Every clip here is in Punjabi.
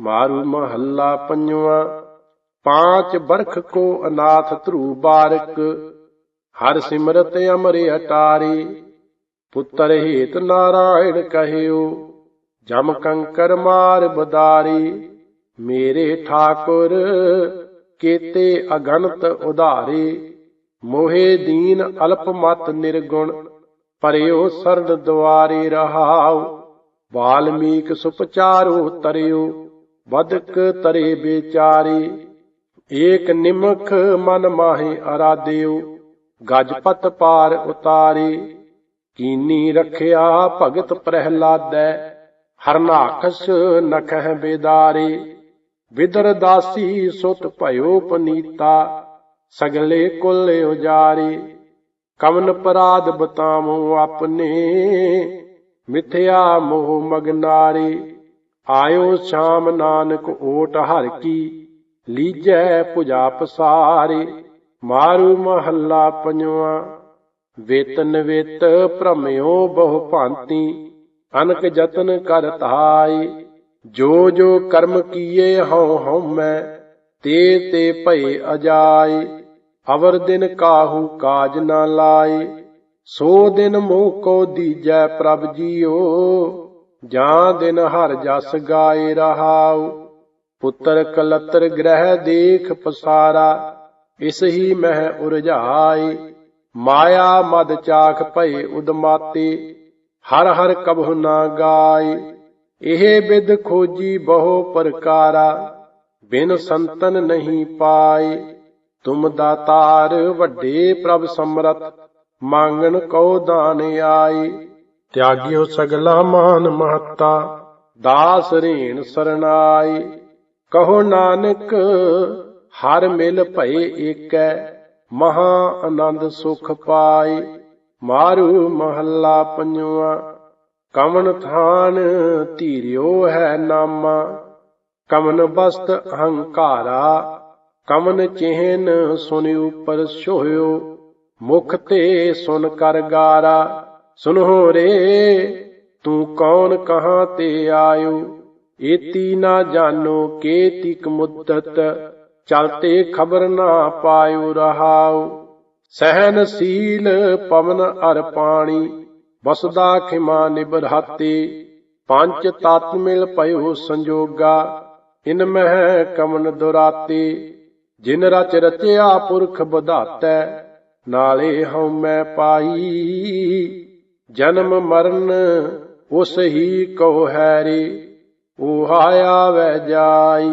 ਮਾਰੂ ਮਹੱਲਾ ਪੰਜਵਾ, ਪਾਂਚ ਬਰਖ ਕੋ ਅਨਾਥ ਧਰੂ ਬਾਰਕ, ਹਰ ਸਿਮਰਤ ਅਮਰੇ ਅਟਾਰੀ ਪੁੱਤਰ ਹੇਤ ਨਾਰਾਇਣ ਕਹਿਓ, ਜਮ ਕੰਕਰ ਮਾਰ ਬਦਾਰੀ, ਮੇਰੇ ਠਾਕੁਰ ਕੀਤੇ ਅਗਨਤ ਉਧਾਰੇ, ਮੋਹਿ ਦੀਨ ਅਲਪ ਮਤ ਨਿਰਗੁਣ, ਪਰਿਓ ਸਰਦ ਦੁਆਰੇ ਰਹਾਉ, ਵਾਲਮੀਕ ਸੁਪਚਾਰੋ ਤਰਿਓ। ਬਦਕ ਤਰੇ ਵਿਚਾਰੇ, ਏਕ ਨਿਮਖ ਮਨ ਮਾਹੇ ਅਰਾਧਿਓ ਗਜਪਤ ਪਾਰ ਉਤਾਰੀ, ਕੀਨੀ ਰਖਿਆ ਭਗਤ ਪ੍ਰਹਿਲਾਦੈ ਹਰਨਾਖਸ ਨਖਹਿ ਬੇਦਾਰੀ, ਵਿਦਰ ਦਾਸੀ ਸੁਤ ਭਇਓ ਪਨੀਤਾ, ਸਗਲੇ ਕੁਲ ਉਜਾਰੇ, ਕਵਨ ਪਰਾਦ ਬਤਾਵੋ ਆਪਣੇ, ਮਿਥਿਆ ਮੋਹ ਮਗਨਾਰੀ। ਆਇਓ ਸ਼ਾਮ ਨਾਨਕ ਓਟ ਹਰ ਕੀ, ਲੀਜੈ ਪੁਜਾ ਪਸਾਰੇ ਮਾਰੂ ਮਹੱਲਾ ਪੰਜਵਾ। ਵੇਤਨ ਵੇਤ ਭ੍ਰਮਿਓ ਬਹੁ ਭਾਂਤੀ, ਅਨਕ ਜਤਨ ਕਰ ਧਾਈ ਜੋ ਜੋ ਕਰਮ ਕੀਏ ਹਉ ਹਉ ਮੈਂ, ਤੇ ਤੇ ਭਏ ਅਜਾਈ ਅਵਰ ਦਿਨ ਕਾਹੂ ਕਾਜ ਨਾ ਲਾਏ, ਸੋ ਦਿਨ ਮੋਹ ਕੋ ਦੀਜੈ ਪ੍ਰਭ ਜੀਓ। ਜਾਂ ਦਿਨ ਹਰ ਜਸ ਗਾਏ ਰਹਾਉ, ਪੁੱਤਰ ਕਲਤਰ ਗ੍ਰਹਿ ਦੇਖ ਪਸਾਰਾ, ਇਸ ਹੀ ਮਹਿ ਉਰਝਾਈ ਮਾਇਆ ਮਦ ਚਾਖ ਭਏ ਉਦਮਾਤੇ, ਹਰ ਹਰ ਕਬਹੁ ਨਾ ਗਾਈ ਇਹ ਬਿਦ ਖੋਜੀ ਬਹੁ ਪ੍ਰਕਾਰਾ, ਬਿਨ ਸੰਤਨ ਨਹੀਂ ਪਾਈ ਤੁਮ ਦਾਤਾਰ ਵੱਡੇ ਪ੍ਰਭ ਸਮਰਤ ਮੰਗਣ ਕਉ ਦਾਨ ਆਈ ਤਿਆਗਿਓ ਸਗਲਾ ਮਾਨ ਮਹੱਤਾ, ਦਾਸ ਰੀਣ ਸਰਨਾਈ। ਕਹੋ ਨਾਨਕ, ਹਰ ਮਿਲ ਭਏ ਏਕੈ, ਮਹਾ ਆਨੰਦ ਸੁਖ ਪਾਈ। ਮਾਰੂ ਮਹੱਲਾ ਪੰਜਵਾ, ਕਵਨ ਥਾਨ ਧੀਰਿਓ ਹੈ ਨਾਮਾ। ਕਮਨ ਬਸਤ ਅਹੰਕਾਰਾ ਕਮਨ ਚਿਹਨ ਸੁਨ ਉਪਰ ਸੋਇਓ ਮੁਖ ਤੇ ਸੁਨ ਕਰ ਗਾਰਾ ਸੁਨੋ ਰੇ, ਤੂੰ ਕੌਣ ਕਹਾਂ ਤੇ ਆਇਓ? ਏਤੀ ਨਾ ਜਾਣੋ ਕੇਤਿਕ ਮੁੱਦਤ ਚਲਤੇ ਖਬਰ ਨਾ ਪਾਇਓ ਰਹਾਉ। ਸਹਿਨ ਸੀਲ ਪਵਨ ਅਰ ਪਾਣੀ, ਵਸਦਾ ਖਿਮਾ ਨਿਬਰਹਾਤੇ ਪੰਜ ਤਤ ਮਿਲ ਭਇਓ ਸੰਜੋਗਾ, ਇਨ ਮਹਿ ਕਮਨ ਦੁਰਾਤੇ। ਜਿਨ ਰਚ ਰਚਿਆ ਪੁਰਖ ਬਧਾਤੈ ਨਾਲੇ ਹਉ ਮੈਂ ਪਾਈ। ਜਨਮ ਮਰਨ ਉਸ ਹੀ ਕੋ ਹੈਰੀ, ਉਹ ਆਇਆ ਵੈ ਜਾਈ।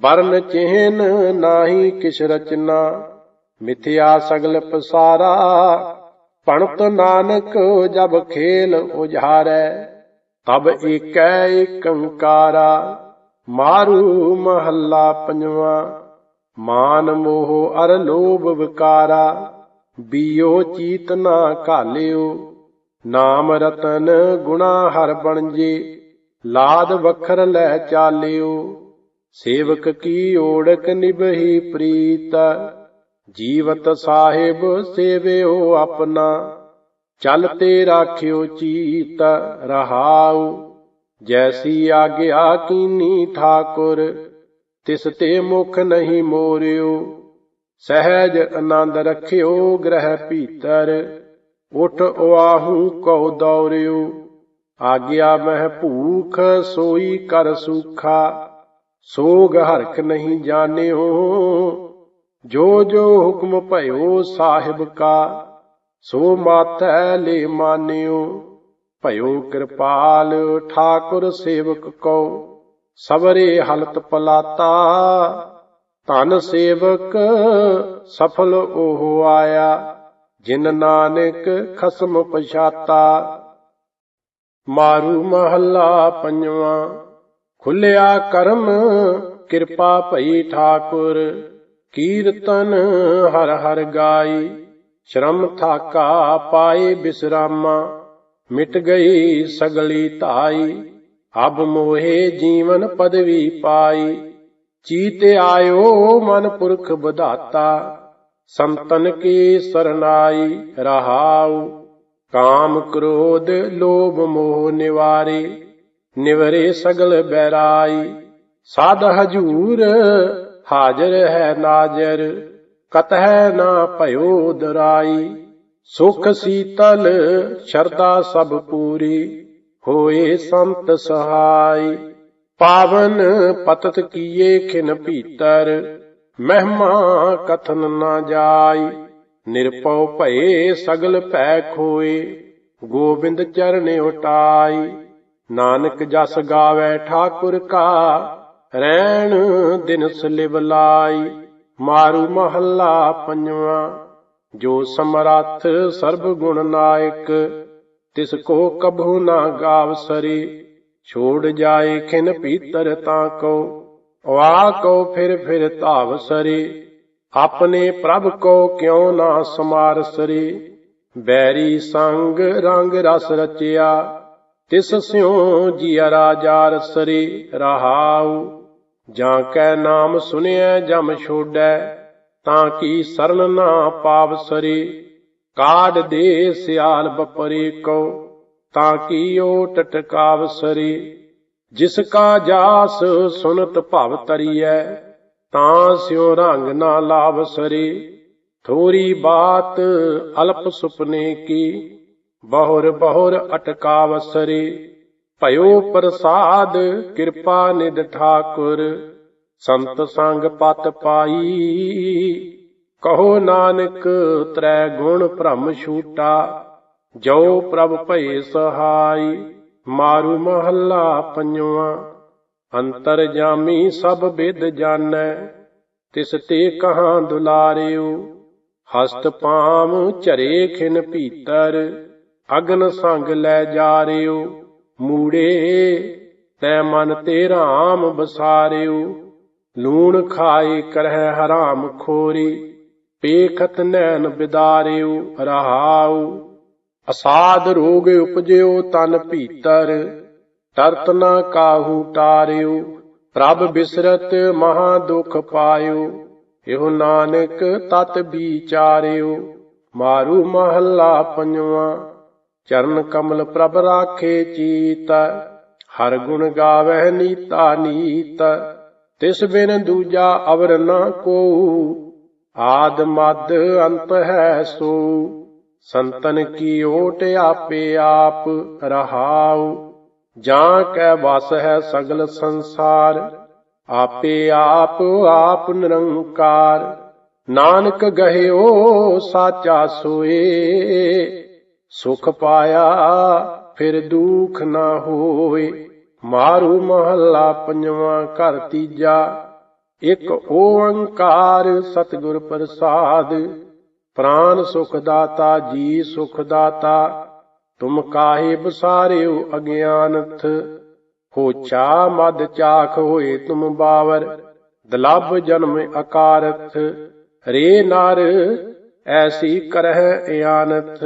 ਵਰਨ ਚਿਹਨ ਨਾਹੀ ਕਿਛ ਰਚਨਾ, ਮਿਥਿਆ ਸਗਲ ਪਸਾਰਾ। ਪਣਤ ਨਾਨਕ ਜਬ ਖੇਲ ਉਝਾਰੈ ਤਬ ਏਕੈ ਏਕੰਕਾਰਾ ਮਾਰੂ ਮਹੱਲਾ ਪੰਜਵਾ, ਮਾਨ ਮੋਹ ਅਰ ਲੋਭ ਵਿਕਾਰਾ। ਬੀਓ ਚੀਤ ਨਾ ਘਾਲਿਓ ਨਾਮ ਰਤਨ ਗੁਣਾ ਹਰ ਬਣਜੇ ਲਾਦ ਵਖਰ ਲੈ ਚਾਲਿਓ, ਸੇਵਕ ਕੀ ਓੜਕ ਨਿਭਹੀ ਪ੍ਰੀਤ, ਜੀਵਤ ਸਾਹਿਬ ਸੇਵਿਓ ਆਪਣਾ ਚਲਤੇ ਰਾਖਿਓ ਚੀਤ ਰਹਾਉ, ਜੈਸੀ ਆਗਿਆ ਕੀਨੀ ਠਾਕੁਰ, ਤਿਸ ਤੇ ਮੁਖ ਨਹੀਂ ਮੋਰਿਓ, ਸਹਿਜ ਆਨੰਦ ਰਖਿਓ ਗ੍ਰਹਿ ਭੀਤਰ। ਉਠ ਉਆਹੂ ਕਉ ਦੌਰਿਓ ਆਗਿਆ ਮਹਿ ਭੂਖ ਸੋਈ ਕਰ ਸੂਖਾ, ਸੋਗ ਹਰਕ ਨਹੀਂ ਜਾਣਿਓ, ਜੋ ਜੋ ਹੁਕਮ ਭਇਓ ਸਾਹਿਬ ਕਾ, ਸੋ ਮਾਥੈ ਲੈ ਮਾਨਿਓ, ਭਇਓ ਕਿਰਪਾਲ ਠਾਕੁਰ ਸੇਵਕ ਕੋ ਸਬਰੇ ਹਲਤ ਪਲਾਤਾ, ਧਨ ਸੇਵਕ ਸਫਲ ਉਹ ਆਇਆ। ਜਿਨ ਨਾਨਕ ਖਸਮ ਪਛਾਤਾ, ਮਾਰੂ ਮਹੱਲਾ ਪੰਜਵਾ। ਖੁੱਲਿਆ ਕਰਮ, ਕਿਰਪਾ ਭਈ ਠਾਕੁਰ, ਕੀਰਤਨ ਹਰ ਹਰ ਗਾਈ। ਸ਼ਰਮ ਥਾਕਾ ਪਾਏ ਬਿਸਰਾਮਾ, ਮਿਟ ਗਈ ਸਗਲੀ ਧਾਈ। ਅਬ ਮੋਹੇ ਜੀਵਨ ਪਦਵੀ ਪਾਈ, ਚੀਤੇ ਆਇਓ ਮਨ ਪੁਰਖ ਵਧਾਤਾ। ਸੰਤਨ ਕੀ ਸਰਨਾਈ ਰਹਾਉ, ਕਾਮ ਕ੍ਰੋਧ ਲੋਭ ਮੋਹ ਨਿਵਾਰੇ, ਨਿਵਰੇ ਸਗਲ ਬੈਰਾਈ। ਸਾਧ ਹਜੂਰ, ਹਾਜ਼ਰ ਹੈ ਨਾਜ਼ਰ ਕਤ ਹੈ ਨਾ ਭਇਓ ਦਰਾਈ। ਸੁਖ ਸੀਤਲ ਸ਼ਰਦਾ ਸਭ ਪੂਰੀ, ਹੋਏ ਸੰਤ ਸਹਾਈ। ਪਾਵਨ ਪਤਤ ਕੀਏ ਖਿਨ ਭੀਤਰ ਮਹਿਮਾ ਕਥਨ ਨਾ ਜਾਈ, ਨਿਰਪਉ ਭਏ ਸਗਲ ਭੈ ਖੋਏ, ਗੋਬਿੰਦ ਚਰਨ ਉਟਾਈ। ਨਾਨਕ ਜਸ ਗਾਵੇ ਠਾਕੁਰ ਕਾ ਰਹਿਣ ਦਿਨ ਸਲਿਵ ਲਾਈ। ਮਾਰੂ ਮਹੱਲਾ ਪੰਜਵਾ, ਜੋ ਸਮਰੱਥ ਸਰਬ ਗੁਣ ਨਾਇਕ, ਤਿਸ ਕੋ ਕਭੂ ਨਾ ਗਾਵ ਸਰੀ। ਛੋੜ ਜਾਏ ਖਿਨ ਪੀਤਰ ਤਾਂ ਕੋ ਵਾ ਕੋ ਫਿਰ ਫਿਰ ਧਾਵ ਸਰੀ, ਆਪਣੇ ਪ੍ਰਭ ਕੋ ਕਿਉ ਨਾ ਸਮਾਰ ਸਰੀ? ਬੈਰੀ ਸੰਗ ਰੰਗ ਰਸ ਰਚਿਆ, ਤਿਸ ਸਿਉ ਜੀਆ ਰਾਜਾਰ ਸਰੀ, ਰਹਾਉ। ਜਾਂ ਕੈ ਨਾਮ ਸੁਨਿਐ, ਜਮ ਛੋੜੈ ਤਾਂ ਕੀ ਸਰਲ ਨਾ ਪਾਵ ਸਰੀ? ਕਾਢ ਦੇ ਸਿਆਲ ਬਪਰੀ ਕੋ, ਤਾਂ ਕੀ ਓਟ ਟਟਕਾਵ ਸਰੀ? ਜਿਸ ਕਾ ਜਾਸ ਸੁਨਤ ਭਵ ਤਰੀਐ, ਤਾਂ ਸਿਉ ਰੰਗ ਨਾ ਲਾਭ ਸਰੀ। ਥੋਰੀ ਬਾਤ ਅਲਪ ਸੁਪਨੇ ਕੀ, ਬਹੁਰ ਬਹੁਰ ਅਟਕਾਵ ਸਰੀ। ਭਇਓ ਪ੍ਰਸਾਦ ਕਿਰਪਾ ਨਿਧ ਠਾਕੁਰ, ਸੰਤ ਸੰਗ ਪਤ ਪਾਈ। ਕਹੋ ਨਾਨਕ ਤ੍ਰੈ ਗੁਣ ਭ੍ਰਮ ਛੂਟਾ, ਜੋ ਪ੍ਰਭ ਭਏ ਸਹਾਈ। ਮਾਰੂ ਮਹੱਲਾ ਪੰਜਵਾ, ਅੰਤਰ ਜਾਮੀ ਸਭ ਵਿਦ ਜਾਣੈ, ਤਿਸ ਤੇ ਕਹਾਂ ਦੁਲਾਰਿਓ, ਹਸਤ ਪਾਮ ਝਰੇ ਖਿਨ ਭੀਤਰ, ਅਗਨ ਸੰਗ ਲੈ ਜਾ ਜਾਰਿਓ, ਮੂੜੇ ਤੈ ਮਨ ਤੇ ਰਾਮ ਬਸਾਰਿਓ, ਲੂਣ ਖਾਏ ਕਰਹਿ ਹਰਾਮ ਖੋਰੀ, ਪੇਖਤ ਨੈਣ ਬਿਦਾਰਿਓ, ਰਹਾਉ। ਅਸਾਦ ਰੋਗ ਉਪਜਿਓ ਤਨ ਭੀਤਰ, ਤਰਤ ਨਾ ਕਾਹੂ ਟਾਰਿਓ, ਪ੍ਰਭ ਬਿਸਰਤ ਮਹਾ ਦੁਖ ਪਾਇਓ, ਇਹੋ ਨਾਨਕ ਤਤ ਵਿਚਾਰਿਓ, ਮਾਰੂ ਮਹੱਲਾ ਪੰਜਵਾ, ਚਰਨ ਕਮਲ ਪ੍ਰਭ ਰਾਖੇ ਚੀਤ, ਹਰ ਗੁਣ ਗਾਵਹਿ ਨੀਤਾ ਨੀਤ, ਤਿਸ ਬਿਨ ਦੂਜਾ ਅਵਰ ਨਾ ਕੋ ਆਦ ਮਦ ਅੰਤ ਹੈ ਸੋ। ਸੰਤਨ ਕੀ ਓਟ ਆਪੇ ਆਪ ਰਹਾਉ, ਜਾਂ ਕੈ ਵਸ ਹੈ ਸਗਲ ਸੰਸਾਰ, ਆਪੇ ਆਪ ਆਪ ਨਿਰੰਕਾਰ, ਨਾਨਕ ਗਹਿਓ ਸਾਚਾ ਸੋਏ, ਸੁਖ ਪਾਇਆ ਫਿਰ ਦੁਖ ਨਾ ਹੋਏ, ਮਾਰੂ ਮਹੱਲਾ ਪੰਜਵਾਂ ਘਰ ਤੀਜਾ, ਇਕ ਓੰਕਾਰ ਸਤਿਗੁਰ ਪ੍ਰਸਾਦ ਪ੍ਰਾਨ ਸੁਖ ਦਾਤਾ, ਜੀ ਸੁਖ ਦਾਤਾ, ਤੁਮ ਕਾਹੇ ਬਸਾਰਿਓ ਅਗਿਆਨਥ? ਹੋਚਾ ਮਦ ਚਾਖ ਹੋਏ ਤੁਮ ਬਾਵਰ, ਦਲਬ ਜਨਮ ਅਕਾਰਥ। ਰੇ ਨਰ, ਐਸੀ ਕਰਹਿ ਇਆਨਥ।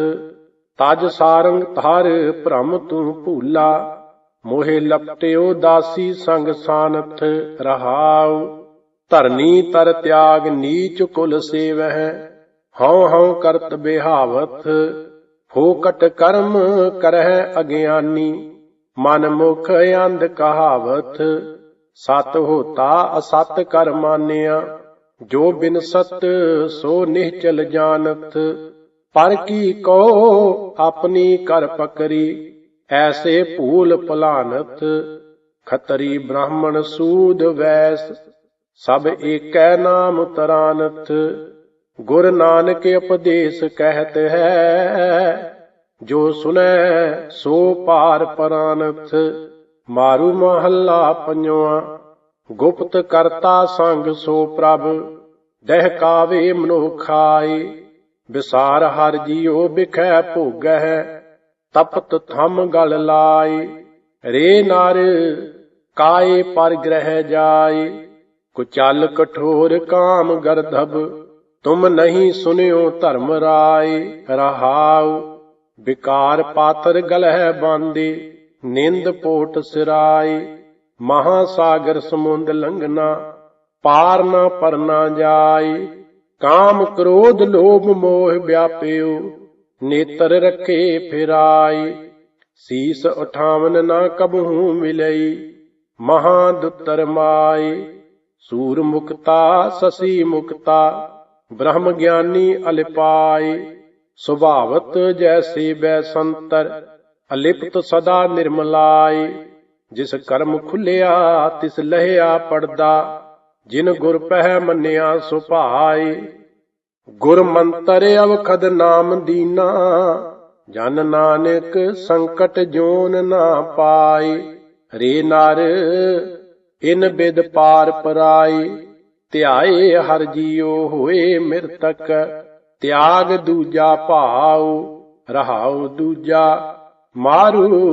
ਤਜ ਸਾਰੰਗ ਧਰ, ਭ੍ਰਮ ਤੂੰ ਭੂਲਾ। ਮੋਹਿ ਲਪਟਿਓ ਦਾਸੀ ਸੰਗ ਸਾਨਥ, ਰਹਾਉ। ਧਰਨੀ ਤਰ ਤਿਆਗ, ਨੀਚ ਕੁਲ ਸੇਵਹਿ। ਹਉ ਹਉ ਕਰਤ ਬਿਹਾਵਤ, ਫੋਕਟ ਕਰਮ ਕਰਹਿ ਅਗਿਆਨੀ, ਮਨ ਮੁਖ ਅੰਧ ਕਹਾਵਤ, ਸਤ ਹੋਤਾ ਅਸਤ ਕਰ ਮਾਨਿਆ, ਜੋ ਬਿਨ ਸਤ ਸੋ ਨਿਹਚਲ ਜਾਣਤ, ਪਰ ਕੀ ਕੋ ਆਪਣੀ ਕਰ ਪਕਰੀ, ਐਸੇ ਭੂਲ ਭਲਾਨਤ, ਖਤਰੀ ਬ੍ਰਾਹਮਣ ਸੂਦ ਵੈਸ, ਸਭ ਏਕੈ ਨਾਮ ਤਰਾਨਤ। ਗੁਰ ਨਾਨਕ ਉਪਦੇਸ਼ ਕਹਿਤ ਹੈ, ਜੋ ਸੁਨੈ ਸੋ ਪਾਰ ਪਰਾਨਥ ਮਾਰੂ ਮਹੱਲਾ ਪੰਜਵਾ, ਗੁਪਤ ਕਰਤਾ ਸੰਗ ਸੋ ਪ੍ਰਭ ਦਹਿਕਾਵੇ ਕਾਵੇ ਮਨੁਖਾਈ, ਵਿਸਾਰ ਹਰ ਜੀਉ ਬਿਖੈ ਭੋਗੈ ਤਪਤ ਥਮ ਗਲ ਲਾਏ ਰੇ ਨਰ ਕਾਏ ਪਰ ਗ੍ਰਹਿ ਜਾਏ ਕੁਚਲ ਕਠੋਰ ਕਾਮ ਗਰਧਬ ਤੁਮ ਨਹੀਂ ਸੁਨਿਓ ਧਰਮ ਰਾਏ, ਰਹਾਉ, ਵਿਕਾਰ ਪਾਤਰ ਗਲਹਿ ਬਾਂਦੇ, ਨਿੰਦ ਪੋਟ ਸਿਰਾਏ ਮਹਾ ਸਾਗਰ ਸਮੁੰਦ ਲੰਘਨਾ ਪਾਰ ਨਾ ਪਰਨਾ ਜਾਏ, ਕਾਮ ਕ੍ਰੋਧ ਲੋਭ ਮੋਹ ਵਿਆਪਿਓ, ਨੇਤਰ ਰੱਖੇ ਫਿਰਾਈ ਸੀਸ ਉਠਾਵਨ ਨਾ ਕਬਹੂ ਮਿਲਈ ਮਹਾ ਦੁੱਤਰ ਮਾਏ ਸੂਰ ਮੁਕਤਾ ਸਸੀ ਮੁਕਤਾ ਬ੍ਰਹਮ ਗਿਆਨੀ ਅਲਿਪਾਏ ਸੁਭਾਵਤ ਜੈਸੇ ਬੈ ਸੰਤਰ ਅਲਿਪਤ ਸਦਾ ਨਿਰਮਲਾਏ ਜਿਸ ਕਰਮ ਖੁੱਲਿਆ, ਤਿਸ ਲਹਿਆ ਪੜਦਾ, ਜਿਨ ਗੁਰ ਪਹਿ ਮੰਨਿਆ ਸੁਭਾਏ ਗੁਰ ਮੰਤਰ ਅਵਖਦ ਨਾਮ ਦੀਨਾ, ਜਨ ਨਾਨਕ ਸੰਕਟ ਜੋਨ ਨਾ ਪਾਏ ਰੇ ਨਰ, ਇਨ ਬਿਦ ਪਾਰ ਪਰਾਈ। ਧਿਆਏ ਹਰ ਜੀਉ ਹੋਏ ਮਿਰਤਕ ਤਿਆਗ ਦੂਜਾ ਭਾਉ ਰਹਾਉ ਦੂਜਾ ਮਾਰੂ